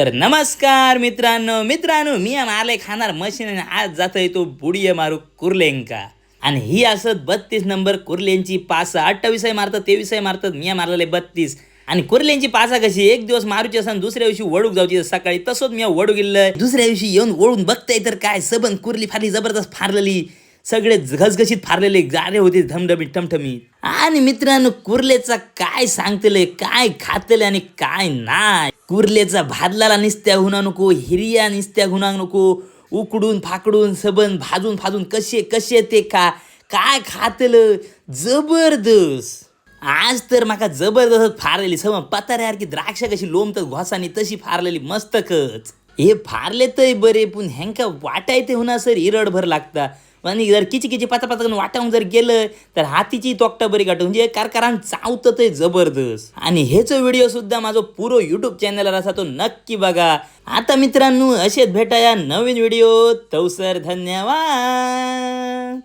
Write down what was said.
तर नमस्कार मित्रांनो मित्रांनो मी मारले खाणार मशीन आणि आज जातोय तो बुडिये मारू कुर्लेंका. आणि ही असत बत्तीस नंबर कुर्लेंची पासा. अठ्ठावीस आहे मारतात तेवीस आहे मारतात मी मारलेले बत्तीस. आणि कुर्लेंची पासा कशी एक दिवस मारूची असं दुसऱ्या दिवशी वडूक जाऊची सकाळी तसंच मी वडू गेलं दुसऱ्या दिवशी येऊन ओढून बघताय तर काय सबन कुर्ली फारली जबरदस्त फारलेली. सगळे घसघशीत फारलेले गारे होते धमधमी ठमठमी आणि मित्रांनो कुर्लेचा काय सांगतले काय खातले आणि काय नाही? कुर्लेचा भादलाला निस्त्या हुना नको हिरिया निस्त्या हुना नको. उकडून फाकडून सबन भाजून फाजून कसे कसे ते खा काय खातल? जबरदस्त. आज तर माका जबरदस्त फारलेली सम पताऱ्यासारखी द्राक्ष कशी लोमत घोसानी तशी फारलेली मस्तकच. हे फारले तय बरे पण हेंका वाटायते होणार सर इरडभर लागता. आणि जर किची किची पाचा पाचा वाटावून जर गेलं तर हातीची तोकटा बरी काढतो म्हणजे कारकारान चावतं ते जबरदस्त. आणि हेचो व्हिडिओ सुद्धा माझा पुरो युट्यूब चॅनलवर असा तो नक्की बघा. आता मित्रांनो असेच भेटाया नवीन व्हिडिओ तवसर धन्यवाद!